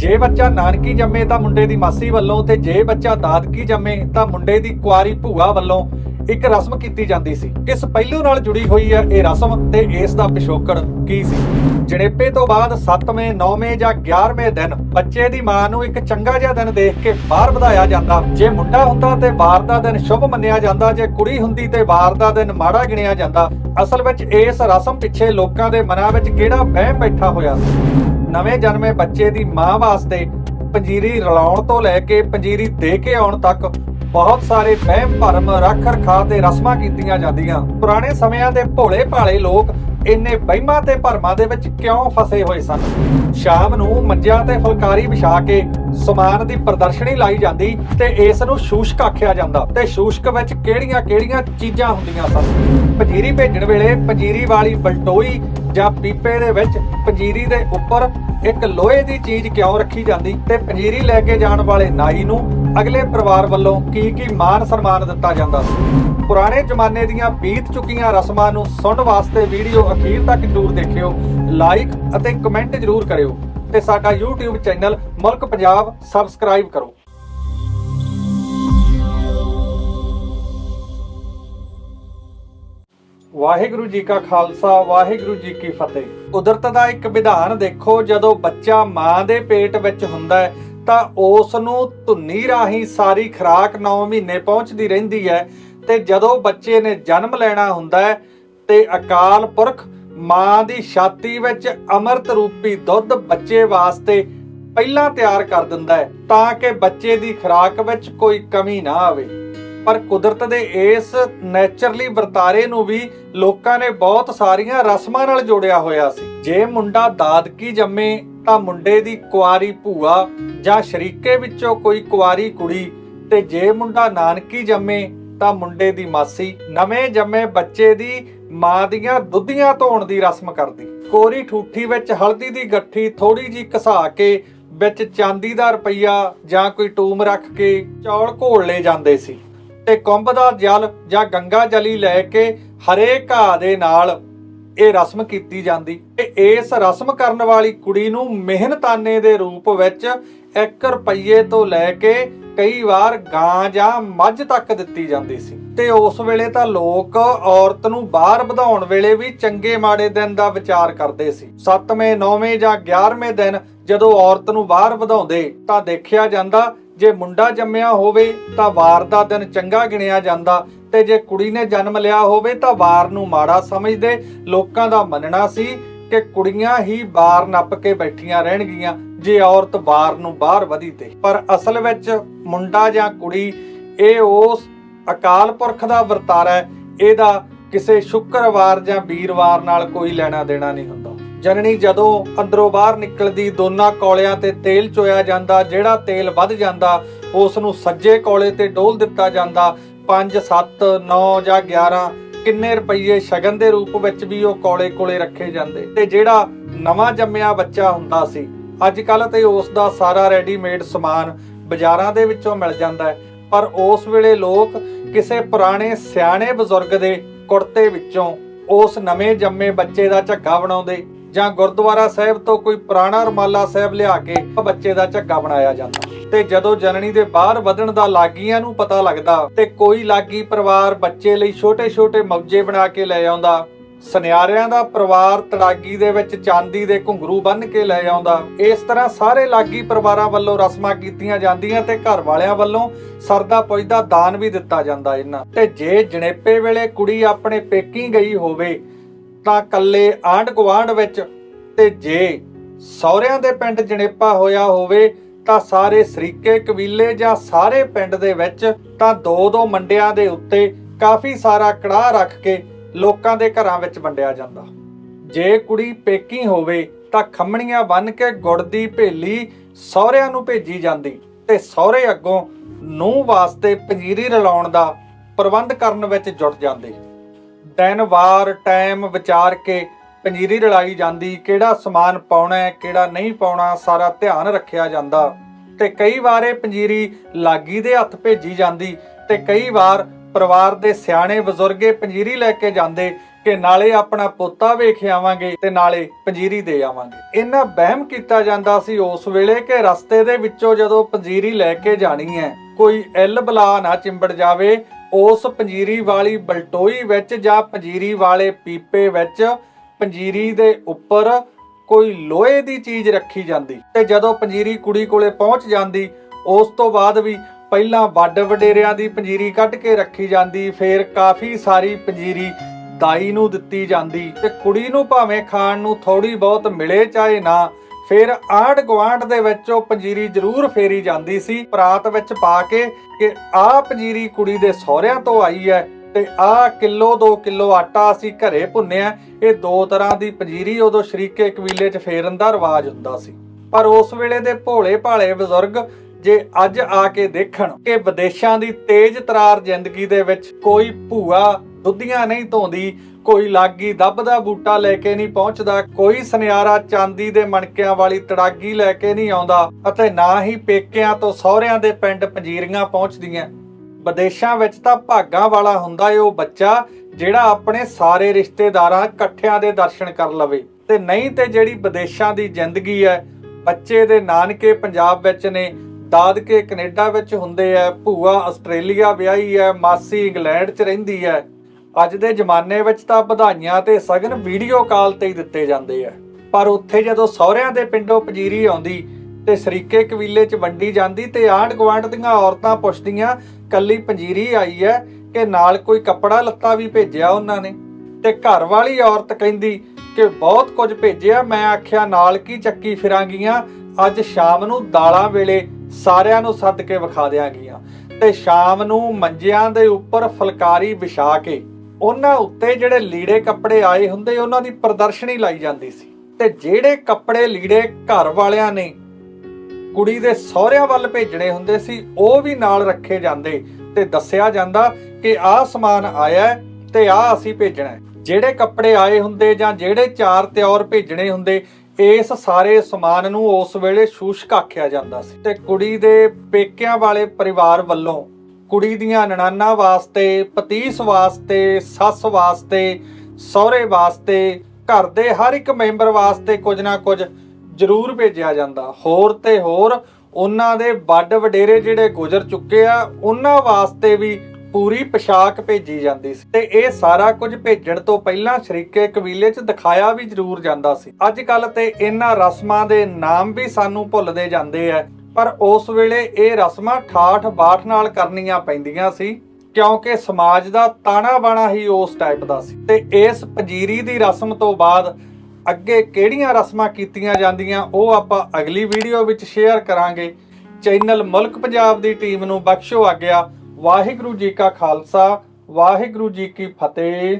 ਜੇ ਬੱਚਾ ਨਾਨਕੀ ਜੰਮੇ ਤਾਂ ਮੁੰਡੇ ਦੀ ਮਾਸੀ ਵੱਲੋਂ ਤੇ ਜੇ ਬੱਚਾ ਦਾਦਕੀ ਜੰਮੇ ਤਾਂ ਮੁੰਡੇ ਦੀ ਕੁਆਰੀ ਭੂਆ ਵੱਲੋਂ ਇੱਕ ਰਸਮ ਕੀਤੀ ਜਾਂਦੀ ਸੀ। ਕਿਸ ਪਹਿਲੂ ਨਾਲ ਜੁੜੀ ਹੋਈ ਹੈ ਇਹ ਰਸਮ ਤੇ ਇਸ ਦਾ ਪਿਛੋਕੜ ਕੀ ਸੀ? ਜਣੇਪੇ ਤੋਂ ਬਾਅਦ 7ਵੇਂ 9ਵੇਂ ਜਾਂ 11ਵੇਂ ਦਿਨ ਬੱਚੇ ਦੀ ਮਾਂ ਨੂੰ ਇੱਕ ਚੰਗਾ ਜਿਹਾ ਦਿਨ ਦੇਖ ਕੇ ਬਾਹਰ ਵਧਾਇਆ ਜਾਂਦਾ। ਜੇ ਮੁੰਡਾ ਹੁੰਦਾ ਤੇ ਵਾਰ ਦਾ ਦਿਨ ਸ਼ੁਭ ਮੰਨਿਆ ਜਾਂਦਾ, ਜੇ ਕੁੜੀ ਹੁੰਦੀ ਤੇ ਵਾਰ ਦਾ ਦਿਨ ਮਾੜਾ ਗਿਣਿਆ ਜਾਂਦਾ। ਅਸਲ ਵਿੱਚ ਇਸ ਰਸਮ ਪਿੱਛੇ ਲੋਕਾਂ ਦੇ ਮਨਾਂ ਵਿੱਚ ਕਿਹੜਾ ਵਹਿਮ ਬੈਠਾ ਹੋਇਆ ਸੀ? ਨਵੇਂ ਜਨਮੇ ਬੱਚੇ ਦੀ ਮਾਂ ਵਾਸਤੇ ਪੰਜੀਰੀ ਰਲਾਉਣ ਤੋਂ ਲੈ ਕੇ ਪੰਜੀਰੀ ਦੇ ਕੇ ਆਉਣ ਤੱਕ ਬਹੁਤ ਸਾਰੇ ਵਹਿਮ ਭਰਮ ਰੱਖ ਰਖਾ ਤੇ ਰਸਮਾਂ ਕੀਤੀਆਂ ਜਾਂਦੀਆਂ। ਪੁਰਾਣੇ ਸਮਿਆਂ ਦੇ ਭੋਲੇ ਭਾਲੇ ਲੋਕ ਇੰਨੇ ਵਹਿਮਾਂ ਤੇ ਭਰਮਾਂ ਦੇ ਵਿੱਚ ਕਿਉਂ ਫਸੇ ਹੋਏ ਸਨ? ਸ਼ਾਮ ਨੂੰ ਮੰਜਿਆਂ ਤੇ ਫੁਲਕਾਰੀ ਵਿਛਾ ਕੇ ਸਮਾਨ ਦੀ ਪ੍ਰਦਰਸ਼ਨੀ ਲਾਈ ਜਾਂਦੀ ਤੇ ਇਸ ਨੂੰ ਸ਼ੂਸ਼ਕ ਆਖਿਆ ਜਾਂਦਾ ਤੇ ਸ਼ੂਸ਼ਕ ਵਿੱਚ ਕਿਹੜੀਆਂ-ਕਿਹੜੀਆਂ ਚੀਜ਼ਾਂ ਹੁੰਦੀਆਂ ਸਨ? ਪੰਜੀਰੀ ਭੇਜਣ ਵੇਲੇ ਪੰਜੀਰੀ ਵਾਲੀ ਬਲਟੋਈ ਜਾਂ ਪੀਪੇ ਦੇ ਵਿੱਚ ਪੰਜੀਰੀ ਦੇ ਉੱਪਰ ਇੱਕ ਲੋਹੇ ਦੀ ਚੀਜ਼ ਕਿਉਂ ਰੱਖੀ ਜਾਂਦੀ ਤੇ ਪੰਜੀਰੀ ਲੈ ਕੇ ਜਾਣ ਵਾਲੇ ਨਾਈ ਨੂੰ ਅਗਲੇ ਪਰਿਵਾਰ ਵੱਲੋਂ ਕੀ ਕੀ ਮਾਨ ਸਨਮਾਨ ਦਿੱਤਾ ਜਾਂਦਾ ਸੀ? ਪੁਰਾਣੇ ਜ਼ਮਾਨੇ ਦੀਆਂ ਬੀਤ ਚੁੱਕੀਆਂ ਰਸਮਾਂ ਨੂੰ ਸੁਣਨ ਵਾਸਤੇ ਵੀਡੀਓ ਅਖੀਰ ਤੱਕ ਜ਼ਰੂਰ ਦੇਖਿਓ, ਲਾਈਕ ਅਤੇ ਕਮੈਂਟ ਜ਼ਰੂਰ ਕਰਿਓ ਤੇ ਸਾਡਾ YouTube ਚੈਨਲ ਮੁਲਕ ਪੰਜਾਬ ਸਬਸਕ੍ਰਾਈਬ ਕਰੋ। ਵਾਹਿਗੁਰੂ ਜੀ ਕਾ ਖਾਲਸਾ, ਵਾਹਿਗੁਰੂ ਜੀ ਕੀ ਫਤਿਹ। ਕੁਦਰਤ ਦਾ ਇੱਕ ਵਿਧਾਨ ਦੇਖੋ, ਜਦੋਂ ਬੱਚਾ ਮਾਂ ਦੇ ਪੇਟ ਵਿੱਚ ਹੁੰਦਾ ਹੈ, ਤਾਂ ਉਸ ਨੂੰ ਧੁੰਨੀ ਰਾਹੀਂ ਸਾਰੀ ਖੁਰਾਕ 9 ਮਹੀਨੇ ਪਹੁੰਚਦੀ ਰਹਿੰਦੀ ਹੈ ਤੇ ਜਦੋਂ ਬੱਚੇ ਨੇ ਜਨਮ ਲੈਣਾ ਹੁੰਦਾ ਹੈ, ਤੇ ਅਕਾਲ ਪੁਰਖ ਮਾਂ ਦੀ ਛਾਤੀ ਵਿੱਚ ਅੰਮ੍ਰਿਤ ਰੂਪੀ ਦੁੱਧ ਬੱਚੇ ਵਾਸਤੇ ਪਹਿਲਾਂ ਤਿਆਰ ਕਰ ਦਿੰਦਾ ਹੈ, ਤਾਂ ਕਿ ਬੱਚੇ ਦੀ ਖੁਰਾਕ ਵਿੱਚ ਕੋਈ ਕਮੀ ਨਾ ਆਵੇ। ਪਰ ਕੁਦਰਤ ਦੇ ਇਸ ਨੇਚਰਲੀ ਵਰਤਾਰੇ ਨੂੰ ਵੀ ਲੋਕਾਂ ਨੇ ਬਹੁਤ ਸਾਰੀਆਂ ਰਸਮਾਂ ਨਾਲ ਜੋੜਿਆ ਹੋਇਆ ਸੀ। ਜੇ ਮੁੰਡਾ ਦਾਦਕੀ ਜੰਮੇ ਤਾਂ ਮੁੰਡੇ ਦੀ ਕੁਆਰੀ ਭੂਆ ਜਾਂ ਸ਼ਰੀਕੇ ਵਿੱਚੋਂ ਕੋਈ ਕੁਆਰੀ ਕੁੜੀ ਤੇ ਜੇ ਮੁੰਡਾ ਨਾਨਕੀ ਜੰਮੇ ਤਾਂ ਮੁੰਡੇ ਦੀ ਮਾਸੀ, ਨਵੇਂ ਜੰਮੇ ਬੱਚੇ ਦੀ ਮਾਂ ਦੀਆਂ ਦੁੱਧੀਆਂ ਧੋਣ ਦੀ ਰਸਮ ਕਰਦੀ। ਕੋਰੀ ਠੂਠੀ ਵਿੱਚ ਹਲਦੀ ਦੀ ਗੱਠੀ ਥੋੜੀ ਜੀ ਘਸਾ ਕੇ ਵਿੱਚ ਚਾਂਦੀ ਦਾ ਰੁਪਈਆ ਜਾਂ ਕੋਈ ਟੂਮ ਰੱਖ ਕੇ ਚੌਲ ਘੋਲ ਲਏ ਜਾਂਦੇ ਸੀ। ਤੇ ਕੁੰਭ ਦਾ ਜਲ ਜਾਂ ਗੰਗਾ ਜਲੀ ਲੈ ਕੇ ਹਰੇ ਘਾਹ ਦੇ ਨਾਲ ਇਹ ਰਸਮ ਕੀਤੀ ਜਾਂਦੀ। ਤੇ ਇਸ ਰਸਮ ਕਰਨ ਵਾਲੀ ਕੁੜੀ ਨੂੰ ਮਿਹਨਤਾਨੇ ਦੇ ਰੂਪ ਵਿੱਚ 1 ਰੁਪਈਏ ਤੋਂ ਲੈ ਕੇ ਕਈ ਵਾਰ ਗਾਂ ਜਾਂ ਮੱਝ ਤੱਕ ਦਿੱਤੀ ਜਾਂਦੀ ਸੀ। ਤੇ ਉਸ ਵੇਲੇ ਤਾਂ ਲੋਕ ਔਰਤ ਨੂੰ ਬਾਹਰ ਵਧਾਉਣ ਵੇਲੇ ਵੀ ਚੰਗੇ ਮਾੜੇ ਦਿਨ ਦਾ ਵਿਚਾਰ ਕਰਦੇ ਸੀ। 7ਵੇਂ 9ਵੇਂ ਜਾਂ 11ਵੇਂ ਦਿਨ ਜਦੋਂ ਔਰਤ ਨੂੰ ਬਾਹਰ ਵਧਾਉਂਦੇ ਤਾਂ ਦੇਖਿਆ ਜਾਂਦਾ ਜੇ ਮੁੰਡਾ ਜੰਮਿਆ ਹੋਵੇ ਤਾਂ ਵਾਰ ਦਾ ਦਿਨ ਚੰਗਾ ਗਿਣਿਆ ਜਾਂਦਾ ਤੇ ਜੇ ਕੁੜੀ ਨੇ ਜਨਮ ਲਿਆ ਹੋਵੇ ਤਾਂ ਵਾਰ ਨੂੰ ਮਾੜਾ ਸਮਝਦੇ। ਲੋਕਾਂ ਦਾ ਮੰਨਣਾ ਸੀ ਕਿ ਕੁੜੀਆਂ ਹੀ ਬਾਰ ਨੱਪ ਕੇ ਬੈਠੀਆਂ ਰਹਿਣਗੀਆਂ, ਜੇ ਔਰਤ ਬਾਰ ਨੂੰ ਬਾਹਰ ਵਧੀ ਤੇ। ਪਰ ਅਸਲ ਵਿੱਚ ਮੁੰਡਾ ਜਾਂ ਕੁੜੀ, ਇਹ ਉਸ ਅਕਾਲ ਪੁਰਖ ਦਾ ਵਰਤਾਰਾ ਹੈ। ਇਹਦਾ ਕਿਸੇ ਸ਼ੁੱਕਰਵਾਰ ਜਾਂ ਵੀਰਵਾਰ ਨਾਲ ਕੋਈ ਲੈਣਾ ਦੇਣਾ ਨਹੀਂ ਹੁੰਦਾ। ਜਨਨੀ ਜਦੋਂ ਅੰਦਰੋਂ ਬਾਹਰ ਨਿਕਲਦੀ, ਦੋਨਾਂ ਕੌਲਿਆਂ ਤੇ ਤੇਲ ਚੋਇਆ ਜਾਂਦਾ, ਜਿਹੜਾ ਤੇਲ ਵੱਧ ਜਾਂਦਾ ਉਸ ਨੂੰ ਸੱਜੇ ਕੌਲੇ ਤੇ ਡੋਲ ਦਿੱਤਾ ਜਾਂਦਾ। 5 7 9 ਜਾਂ 11 ਕਿੰਨੇ ਰੁਪਏ ਸ਼ਗਨ ਦੇ ਰੂਪ ਵਿੱਚ ਵੀ ਉਹ ਕੌਲੇ ਕੋਲੇ ਰੱਖੇ ਜਾਂਦੇ। ਤੇ ਜਿਹੜਾ ਨਵਾਂ ਜੰਮਿਆ ਬੱਚਾ ਹੁੰਦਾ ਸੀ ਅੱਜ ਕੱਲ ਤੇ ਉਸ ਦਾ ਸਾਰਾ ਰੈਡੀਮੇਡ ਸਮਾਨ ਬਾਜ਼ਾਰਾਂ ਦੇ ਵਿੱਚੋਂ ਮਿਲ ਜਾਂਦਾ ਹੈ। ਪਰ ਉਸ ਵੇਲੇ ਲੋਕ ਕਿਸੇ ਪੁਰਾਣੇ, ਸਿਆਣੇ ਬਜ਼ੁਰਗ ਦੇ ਕੁੜਤੇ ਵਿੱਚੋਂ ਉਸ ਨਵੇਂ ਜੰਮੇ ਬੱਚੇ ਦਾ ਝੱਗਾ ਬਣਾਉਂਦੇ। ਜਾਂ ਗੁਰਦੁਆਰਾ ਸਾਹਿਬ ਤੋਂ ਕੋਈ ਪੁਰਾਣਾ ਰਮਾਲਾ ਸਾਹਿਬ ਲਿਆ ਕੇ ਬੱਚੇ ਦਾ ਝੱਗਾ ਬਣਾਇਆ ਜਾਂਦਾ। ਤੇ ਜਦੋਂ ਜਨਨੀ ਦੇ ਬਾਹਰ ਵਧਣ ਦਾ ਲਾਗੀਆਂ ਨੂੰ ਪਤਾ ਲੱਗਦਾ ਤੇ ਕੋਈ ਲਾਗੀ ਪਰਿਵਾਰ ਬੱਚੇ ਲਈ ਛੋਟੇ-ਛੋਟੇ ਮੌਜੇ ਬਣਾ ਕੇ ਲੈ ਆਉਂਦਾ, ਸੁਨਿਆਰਿਆਂ ਦਾ ਪਰਿਵਾਰ ਤੜਾਗੀ ਦੇ ਵਿੱਚ ਚਾਂਦੀ ਦੇ ਘੁੰਗਰੂ ਬੰਨ੍ਹ ਕੇ ਲੈ ਆਉਂਦਾ, ਇਸ ਤਰ੍ਹਾਂ ਸਾਰੇ ਲਾਗੀ ਪਰਿਵਾਰਾਂ ਵੱਲੋਂ ਰਸਮਾਂ ਕੀਤੀਆਂ ਜਾਂਦੀਆਂ ਤੇ ਘਰ ਵਾਲਿਆਂ ਵੱਲੋਂ ਸਰਦਾ ਪੁੱਜਦਾ ਦਾਨ ਵੀ ਦਿੱਤਾ ਜਾਂਦਾ ਇਹਨਾਂ। ਤੇ ਜੇ ਜਣੇਪੇ ਵੇਲੇ ਕੁੜੀ ਆਪਣੇ ਪੇਕੀ ਗਈ ਹੋਵੇ ਤਾਂ ਕੱਲੇ ਆਂਢ ਗੁਆਂਢ ਵਿੱਚ ਤੇ ਜੇ ਸਹੁਰਿਆਂ ਦੇ ਪਿੰਡ ਜਣੇਪਾ ਹੋਇਆ ਹੋਵੇ ਤਾਂ ਸਾਰੇ ਸਰੀਕੇ, ਕਬੀਲੇ ਜਾਂ ਸਾਰੇ ਪਿੰਡ ਦੇ ਵਿੱਚ ਤਾਂ ਦੋ ਦੋ ਮੰਡਿਆਂ ਦੇ ਉੱਤੇ ਕਾਫੀ ਸਾਰਾ ਕੜਾਹ ਰੱਖ ਕੇ ਲੋਕਾਂ ਦੇ ਘਰਾਂ ਵਿੱਚ ਵੰਡਿਆ ਜਾਂਦਾ। ਜੇ ਕੁੜੀ ਪੇਕੀ ਹੋਵੇ ਤਾਂ ਖੰਮਣੀਆਂ ਬੰਨ ਕੇ ਗੁੜ ਦੀ ਭੇਲੀ ਸਹੁਰਿਆਂ ਨੂੰ ਭੇਜੀ ਜਾਂਦੀ ਤੇ ਸਹੁਰੇ ਅੱਗੋਂ ਨੂੰ ਵਾਸਤੇ ਪੰਜੀਰੀ ਰਲਾਉਣ ਦਾ ਪ੍ਰਬੰਧ ਕਰਨ ਵਿੱਚ ਜੁਟ ਜਾਂਦੇ। ਦਿਨ ਵਾਰ ਟਾਈਮ ਵਿਚਾਰ ਕੇ ਪੰਜੀਰੀ ਰਲਾਈ ਜਾਂਦੀ, ਕਿਹੜਾ ਸਮਾਨ ਪਾਉਣਾ ਹੈ, ਕਿਹੜਾ ਨਹੀਂ ਪਾਉਣਾ, ਸਾਰਾ ਧਿਆਨ ਰੱਖਿਆ ਜਾਂਦਾ। ਤੇ ਕਈ ਵਾਰ ਇਹ ਪੰਜੀਰੀ ਲਾਗੀ ਦੇ ਹੱਥ ਭੇਜੀ ਜਾਂਦੀ ਤੇ ਕਈ ਵਾਰ ਪਰਿਵਾਰ ਦੇ ਸਿਆਣੇ ਬਜ਼ੁਰਗੇ ਪੰਜੀਰੀ ਲੈ ਕੇ ਜਾਂਦੇ ਕਿ ਨਾਲੇ ਆਪਣਾ ਪੋਤਾ ਵੇਖ ਆਵਾਂਗੇ ਤੇ ਨਾਲੇ ਪੰਜੀਰੀ ਦੇ ਆਵਾਂਗੇ। ਇੰਨਾ ਵਹਿਮ ਕੀਤਾ ਜਾਂਦਾ ਸੀ ਉਸ ਵੇਲੇ ਕਿ ਰਸਤੇ ਦੇ ਵਿੱਚੋਂ ਜਦੋਂ ਪੰਜੀਰੀ ਲੈ ਕੇ ਜਾਣੀ ਹੈ, ਕੋਈ ਐਲ ਬਲਾ ਨਾ ਚਿੰਬੜ ਜਾਵੇ ਉਸ ਪੰਜੀਰੀ ਵਾਲੀ ਬਲਟੋਈ ਵਿੱਚ ਜਾਂ ਪੰਜੀਰੀ ਵਾਲੇ ਪੀਪੇ ਵਿੱਚ ਪੰਜੀਰੀ ਦੇ ਉੱਪਰ ਕੋਈ ਲੋਹੇ ਦੀ ਚੀਜ਼ ਰੱਖੀ ਜਾਂਦੀ ਤੇ ਜਦੋਂ ਪੰਜੀਰੀ ਕੁੜੀ ਕੋਲੇ ਪਹੁੰਚ ਜਾਂਦੀ, ਉਸ ਤੋਂ ਬਾਅਦ ਵੀ ਪਹਿਲਾਂ ਵੱਡ ਵਡੇਰਿਆਂ ਦੀ ਪੰਜੀਰੀ ਕੱਢ ਕੇ ਰੱਖੀ ਜਾਂਦੀ, ਫਿਰ ਕਾਫੀ ਸਾਰੀ ਪੰਜੀਰੀ ਦਾਈ ਨੂੰ ਦਿੱਤੀ ਜਾਂਦੀ ਤੇ ਕੁੜੀ ਨੂੰ ਭਾਵੇਂ ਖਾਣ ਨੂੰ ਥੋੜੀ ਬਹੁਤ ਮਿਲੇ ਚਾਹੇ ਨਾ ਫਿਰ ਆਂਢ ਗੁਆਂਢ ਦੇ ਵਿੱਚ ਉਹ ਪੰਜੀਰੀ ਜ਼ਰੂਰ ਫੇਰੀ ਜਾਂਦੀ ਸੀ, ਪਰਾਤ ਵਿੱਚ ਪਾ ਕੇ ਕਿ ਆਹ ਪੰਜੀਰੀ ਕੁੜੀ ਦੇ ਸਹੁਰਿਆਂ ਤੋਂ ਆਈ ਹੈ ਤੇ ਆਹ ਕਿਲੋ 2 ਕਿਲੋ ਆਟਾ ਅਸੀਂ ਘਰੇ ਭੁੰਨਿਆ ਇਹ ਦੋ ਤਰ੍ਹਾਂ ਦੀ ਪੰਜੀਰੀ ਉਦੋਂ ਸ਼ਰੀਕੇ ਕਬੀਲੇ 'ਚ ਫੇਰਨ ਦਾ ਰਿਵਾਜ ਹੁੰਦਾ ਸੀ। ਪਰ ਉਸ ਵੇਲੇ ਦੇ ਭੋਲੇ ਭਾਲੇ ਬਜ਼ੁਰਗ ਜੇ ਅੱਜ ਆ ਕੇ ਦੇਖਣ ਕਿ ਵਿਦੇਸ਼ਾਂ ਦੀ ਤੇਜ਼ ਤਰਾਰ ਜ਼ਿੰਦਗੀ ਦੇ ਵਿੱਚ ਕੋਈ ਭੂਆ ਦੁੱਧੀਆਂ ਨਹੀਂ ਧੋਂਦੀ, ਕੋਈ ਲਾਗੀ ਦੱਬ ਦਾ ਬੂਟਾ ਲੈ ਕੇ ਨਹੀਂ ਪਹੁੰਚਦਾ, ਕੋਈ ਸੁਨਿਆਰਾ ਚਾਂਦੀ ਦੇ ਮਣਕਿਆਂ ਵਾਲੀ ਤੜਾਗੀ ਲੈ ਕੇ ਨਹੀਂ ਆਉਂਦਾ ਅਤੇ ਨਾ ਹੀ ਪੇਕਿਆਂ ਤੋਂ ਸਹੁਰਿਆਂ ਦੇ ਪਿੰਡ ਪੰਜੀਰੀਆਂ ਪਹੁੰਚਦੀਆਂ। ਵਿਦੇਸ਼ਾਂ ਵਿੱਚ ਤਾਂ ਭਾਗਾਂ ਵਾਲਾ ਹੁੰਦਾ ਏ ਉਹ ਬੱਚਾ ਜਿਹੜਾ ਆਪਣੇ ਸਾਰੇ ਰਿਸ਼ਤੇਦਾਰਾਂ ਇਕੱਠਿਆਂ ਦੇ ਦਰਸ਼ਨ ਕਰ ਲਵੇ ਤੇ ਨਹੀਂ ਤੇ ਜਿਹੜੀ ਵਿਦੇਸ਼ਾਂ ਦੀ ਜ਼ਿੰਦਗੀ ਹੈ, ਬੱਚੇ ਦੇ ਨਾਨਕੇ ਪੰਜਾਬ ਵਿੱਚ ਨੇ, ਦਾਦਕੇ ਕੈਨੇਡਾ ਵਿੱਚ ਹੁੰਦੇ ਆ ਭੂਆ ਆਸਟ੍ਰੇਲੀਆ ਵਿਆਹੀ ਹੈ, ਮਾਸੀ ਇੰਗਲੈਂਡ 'ਚ ਰਹਿੰਦੀ ਹੈ। ਅੱਜ ਦੇ ਜ਼ਮਾਨੇ ਵਿੱਚ ਤਾਂ ਵਧਾਈਆਂ ਤੇ ਸਗਨ ਵੀਡੀਓ ਕਾਲ ਤੇ ਹੀ ਦਿੱਤੇ ਜਾਂਦੇ ਆ। ਪਰ ਉੱਥੇ ਜਦੋਂ ਸਹੁਰਿਆਂ ਦੇ ਪਿੰਡੋਂ ਪੰਜੀਰੀ ਆਉਂਦੀ ਤੇ ਸਰੀਕੇ ਕਬੀਲੇ 'ਚ ਵੰਡੀ ਜਾਂਦੀ ਤੇ ਆਂਢ ਗੁਆਂਢ ਦੀਆਂ ਔਰਤਾਂ ਪੁੱਛਦੀਆਂ, ਕੱਲੀ ਪੰਜੀਰੀ ਆਈ ਹੈ ਕਿ ਨਾਲ ਕੋਈ ਕੱਪੜਾ ਲੱਤਾ ਵੀ ਭੇਜਿਆ ਉਹਨਾਂ ਨੇ? ਤੇ ਘਰ ਵਾਲੀ ਔਰਤ ਕਹਿੰਦੀ ਕਿ, ਬਹੁਤ ਕੁਝ ਭੇਜਿਆ, ਮੈਂ ਆਖਿਆ, ਨਾਲ ਕੀ ਚੱਕੀ ਫਿਰਾਂਗੀਆਂ? ਅੱਜ ਸ਼ਾਮ ਨੂੰ ਦਾਲਾਂ ਵੇਲੇ ਸਾਰਿਆਂ ਨੂੰ ਸੱਦ ਕੇ ਵਿਖਾ ਦਿਆਂਗੀਆਂ। ਤੇ ਸ਼ਾਮ ਨੂੰ ਮੰਜਿਆਂ ਦੇ ਉੱਪਰ ਫੁਲਕਾਰੀ ਵਿਛਾ ਕੇ ਉਹਨਾਂ ਉੱਤੇ ਜਿਹੜੇ ਲੀੜੇ ਕੱਪੜੇ ਆਏ ਹੁੰਦੇ, ਉਹਨਾਂ ਦੀ ਪ੍ਰਦਰਸ਼ਨੀ ਲਾਈ ਜਾਂਦੀ ਸੀ। ਤੇ ਜਿਹੜੇ ਕੱਪੜੇ ਲੀੜੇ ਘਰ ਵਾਲਿਆਂ ਨੇ ਕੁੜੀ ਦੇ ਸਹੁਰਿਆਂ ਵੱਲ ਭੇਜਣੇ ਹੁੰਦੇ ਸੀ, ਉਹ ਵੀ ਨਾਲ ਰੱਖੇ ਜਾਂਦੇ ਤੇ ਦੱਸਿਆ ਜਾਂਦਾ ਕਿ ਆਹ ਸਮਾਨ ਆਇਆ ਤੇ ਆਹ ਅਸੀਂ ਭੇਜਣਾ ਜਿਹੜੇ ਕੱਪੜੇ ਆਏ ਹੁੰਦੇ ਜਾਂ ਜਿਹੜੇ ਚਾਰ ਤਿਉਰ ਭੇਜਣੇ ਹੁੰਦੇ, ਇਸ ਸਾਰੇ ਸਮਾਨ ਨੂੰ ਉਸ ਵੇਲੇ ਸ਼ੂਸ਼ਕ ਆਖਿਆ ਜਾਂਦਾ ਸੀ। ਤੇ ਕੁੜੀ ਦੇ ਪੇਕਿਆਂ ਵਾਲੇ ਪਰਿਵਾਰ ਵੱਲੋਂ ਕੁੜੀ ਦੀਆਂ ਨਨਾਨਾ ਵਾਸਤੇ, ਪਤੀਸ ਵਾਸਤੇ, ਸੱਸ ਵਾਸਤੇ, ਸਹੁਰੇ ਵਾਸਤੇ, ਘਰ ਦੇ ਹਰ ਇੱਕ ਮੈਂਬਰ ਵਾਸਤੇ ਕੁਝ ਨਾ ਕੁਝ ਜ਼ਰੂਰ ਭੇਜਿਆ ਜਾਂਦਾ। ਹੋਰ ਤੇ ਹੋਰ, ਉਹਨਾਂ ਦੇ ਵੱਡ ਵਡੇਰੇ ਜਿਹੜੇ ਗੁਜ਼ਰ ਚੁੱਕੇ ਆ, ਉਹਨਾਂ ਵਾਸਤੇ ਵੀ ਪੂਰੀ ਪੋਸ਼ਾਕ ਭੇਜੀ ਜਾਂਦੀ ਸੀ। ਤੇ ਇਹ ਸਾਰਾ ਕੁਝ ਭੇਜਣ ਤੋਂ ਪਹਿਲਾਂ ਸ਼ਰੀਕੇ ਕਬੀਲੇ 'ਚ ਦਿਖਾਇਆ ਵੀ ਜ਼ਰੂਰ ਜਾਂਦਾ ਸੀ। ਅੱਜ ਕੱਲ ਤੇ ਇਹਨਾਂ ਰਸਮਾਂ ਦੇ ਨਾਮ ਵੀ ਸਾਨੂੰ ਭੁੱਲਦੇ ਜਾਂਦੇ ਆ। ਪਰ ਉਸ ਵੇਲੇ ਇਹ ਰਸਮਾਂ ਠਾਠ ਬਾਠ ਨਾਲ ਕਰਨੀਆਂ ਪੈਂਦੀਆਂ ਸੀ, ਕਿਉਂਕਿ ਸਮਾਜ ਦਾ ਤਾਣਾ ਬਾਣਾ ਹੀ ਉਸ ਟਾਈਪ ਦਾ ਸੀ। ਤੇ ਇਸ ਪੰਜੀਰੀ ਦੀ ਰਸਮ ਤੋਂ ਬਾਅਦ ਅੱਗੇ ਕਿਹੜੀਆਂ ਰਸਮਾਂ ਕੀਤੀਆਂ ਜਾਂਦੀਆਂ, ਉਹ ਆਪਾਂ ਅਗਲੀ ਵੀਡੀਓ ਵਿੱਚ ਸ਼ੇਅਰ ਕਰਾਂਗੇ। ਚੈਨਲ ਮੁਲਕ ਪੰਜਾਬ ਦੀ ਟੀਮ ਨੂੰ ਬਖਸ਼ੋ ਆਗਿਆ, ਵਾਹਿਗੁਰੂ ਜੀ ਕਾ ਖਾਲਸਾ, ਵਾਹਿਗੁਰੂ ਜੀ ਕੀ ਫਤਿਹ।